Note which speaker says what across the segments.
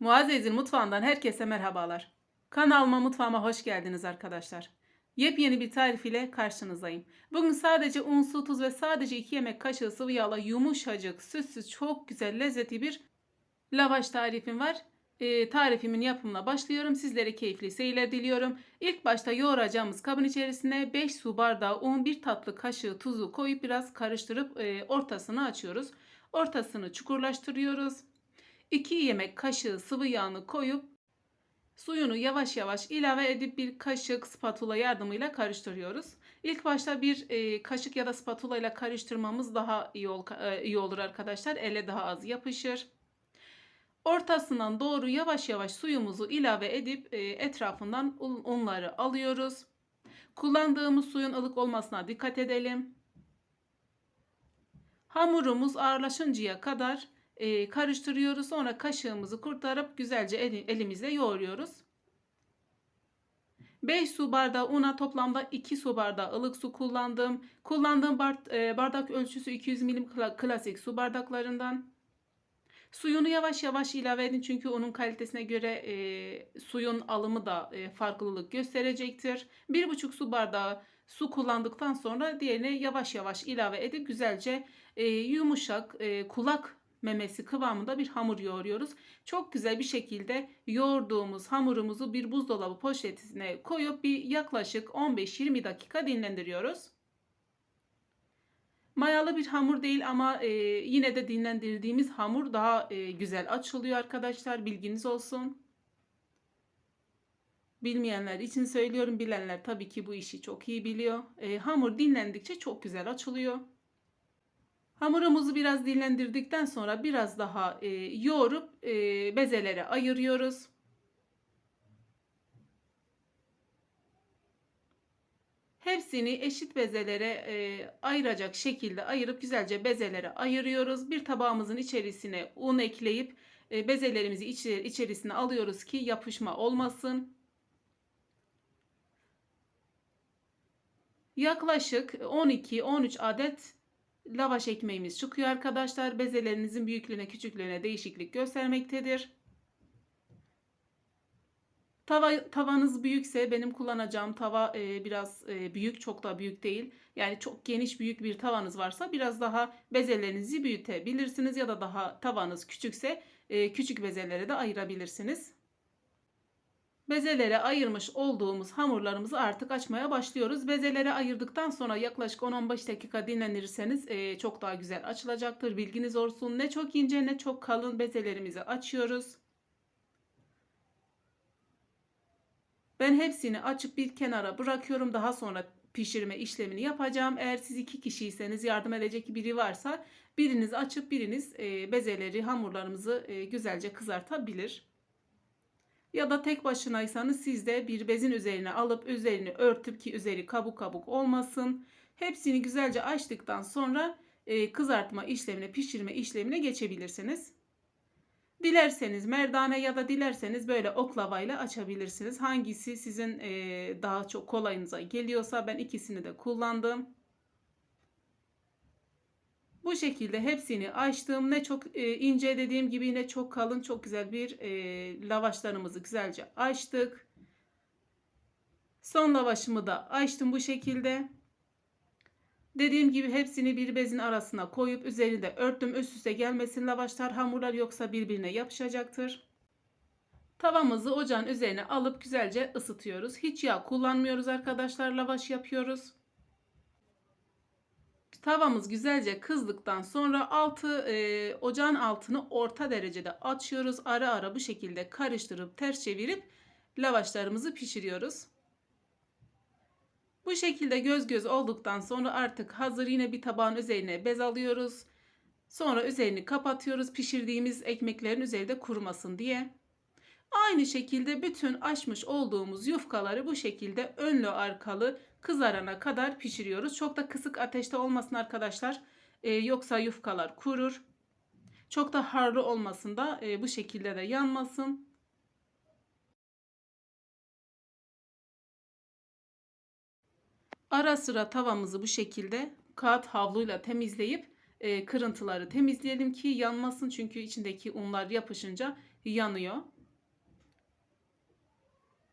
Speaker 1: Muazzez'in mutfağından herkese merhabalar. Kanalıma mutfağıma hoş geldiniz arkadaşlar. Yepyeni bir tarif ile karşınızdayım. Bugün sadece un, su, tuz ve sadece 2 yemek kaşığı sıvı yağla yumuşacık, süssüz, çok güzel, lezzetli bir lavaş tarifim var. Ee, tarifimin yapımına başlıyorum. Sizlere keyifli seyirler diliyorum. İlk başta yoğuracağımız kabın içerisine 5 su bardağı un, 1 tatlı kaşığı tuzu koyup biraz karıştırıp e, ortasını açıyoruz. Ortasını çukurlaştırıyoruz. 2 yemek kaşığı sıvı yağını koyup suyunu yavaş yavaş ilave edip bir kaşık spatula yardımıyla karıştırıyoruz. İlk başta bir e, kaşık ya da spatula ile karıştırmamız daha iyi, ol, e, iyi olur arkadaşlar. Elle daha az yapışır. Ortasından doğru yavaş yavaş suyumuzu ilave edip e, etrafından un- unları alıyoruz. Kullandığımız suyun ılık olmasına dikkat edelim. Hamurumuz ağırlaşıncaya kadar e, karıştırıyoruz. Sonra kaşığımızı kurtarıp güzelce eli- elimizle yoğuruyoruz. 5 su bardağı una toplamda 2 su bardağı ılık su kullandım. Kullandığım e, bardak ölçüsü 200 milim kla- klasik su bardaklarından. Suyunu yavaş yavaş ilave edin çünkü onun kalitesine göre e, suyun alımı da e, farklılık gösterecektir. 1,5 su bardağı su kullandıktan sonra diğerine yavaş yavaş ilave edip güzelce e, yumuşak e, kulak memesi kıvamında bir hamur yoğuruyoruz. Çok güzel bir şekilde yoğurduğumuz hamurumuzu bir buzdolabı poşetine koyup bir yaklaşık 15-20 dakika dinlendiriyoruz. Mayalı bir hamur değil ama e, yine de dinlendirdiğimiz hamur daha e, güzel açılıyor arkadaşlar. Bilginiz olsun. Bilmeyenler için söylüyorum. Bilenler tabii ki bu işi çok iyi biliyor. E, hamur dinlendikçe çok güzel açılıyor. Hamurumuzu biraz dinlendirdikten sonra biraz daha e, yoğurup e, bezelere ayırıyoruz. Hepsini eşit bezelere e, ayıracak şekilde ayırıp güzelce bezelere ayırıyoruz. Bir tabağımızın içerisine un ekleyip e, bezelerimizi içi, içerisine alıyoruz ki yapışma olmasın. Yaklaşık 12-13 adet lavaş ekmeğimiz çıkıyor arkadaşlar. Bezelerinizin büyüklüğüne küçüklüğüne değişiklik göstermektedir. Tava, tavanız büyükse benim kullanacağım tava e, biraz e, büyük çok da büyük değil. Yani çok geniş büyük bir tavanız varsa biraz daha bezelerinizi büyütebilirsiniz ya da daha tavanız küçükse e, küçük bezelere de ayırabilirsiniz. Bezelere ayırmış olduğumuz hamurlarımızı artık açmaya başlıyoruz. Bezelere ayırdıktan sonra yaklaşık 10-15 dakika dinlenirseniz e, çok daha güzel açılacaktır. Bilginiz olsun. Ne çok ince ne çok kalın bezelerimizi açıyoruz. Ben hepsini açıp bir kenara bırakıyorum. Daha sonra pişirme işlemini yapacağım. Eğer siz iki kişiyseniz yardım edecek biri varsa biriniz açıp biriniz e, bezeleri, hamurlarımızı e, güzelce kızartabilir. Ya da tek başınaysanız siz de bir bezin üzerine alıp üzerini örtüp ki üzeri kabuk kabuk olmasın. Hepsini güzelce açtıktan sonra e, kızartma işlemine, pişirme işlemine geçebilirsiniz. Dilerseniz merdane ya da dilerseniz böyle oklavayla açabilirsiniz. Hangisi sizin e, daha çok kolayınıza geliyorsa ben ikisini de kullandım. Bu şekilde hepsini açtım. Ne çok e, ince dediğim gibi ne çok kalın çok güzel bir e, lavaşlarımızı güzelce açtık. Son lavaşımı da açtım bu şekilde. Dediğim gibi hepsini bir bezin arasına koyup üzerinde örttüm. Üst üste gelmesin lavaşlar hamurlar yoksa birbirine yapışacaktır. Tavamızı ocağın üzerine alıp güzelce ısıtıyoruz. Hiç yağ kullanmıyoruz arkadaşlar. Lavaş yapıyoruz. Tavamız güzelce kızdıktan sonra altı e, ocağın altını orta derecede açıyoruz. Ara ara bu şekilde karıştırıp ters çevirip lavaşlarımızı pişiriyoruz. Bu şekilde göz göz olduktan sonra artık hazır yine bir tabağın üzerine bez alıyoruz. Sonra üzerini kapatıyoruz pişirdiğimiz ekmeklerin üzerinde kurumasın diye. Aynı şekilde bütün açmış olduğumuz yufkaları bu şekilde önlü arkalı kızarana kadar pişiriyoruz. Çok da kısık ateşte olmasın arkadaşlar. Ee, yoksa yufkalar kurur. Çok da harlı olmasın da e, bu şekilde de yanmasın. Ara sıra tavamızı bu şekilde kağıt havluyla temizleyip e, kırıntıları temizleyelim ki yanmasın. Çünkü içindeki unlar yapışınca yanıyor.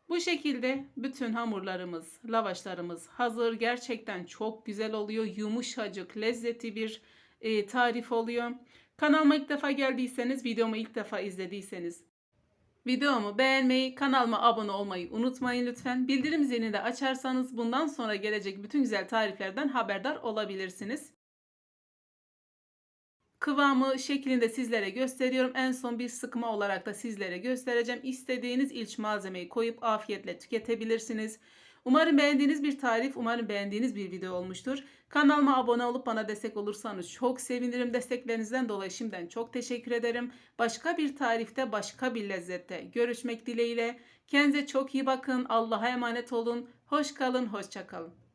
Speaker 1: Bu şekilde bütün hamurlarımız, lavaşlarımız hazır. Gerçekten çok güzel oluyor. Yumuşacık, lezzetli bir e, tarif oluyor. Kanalıma ilk defa geldiyseniz, videomu ilk defa izlediyseniz videomu beğenmeyi, kanalıma abone olmayı unutmayın lütfen. Bildirim zilini de açarsanız bundan sonra gelecek bütün güzel tariflerden haberdar olabilirsiniz. Kıvamı şeklinde sizlere gösteriyorum. En son bir sıkma olarak da sizlere göstereceğim. İstediğiniz ilç malzemeyi koyup afiyetle tüketebilirsiniz. Umarım beğendiğiniz bir tarif, umarım beğendiğiniz bir video olmuştur. Kanalıma abone olup bana destek olursanız çok sevinirim. Desteklerinizden dolayı şimdiden çok teşekkür ederim. Başka bir tarifte, başka bir lezzette görüşmek dileğiyle. Kendinize çok iyi bakın. Allah'a emanet olun. Hoş kalın, hoşça kalın.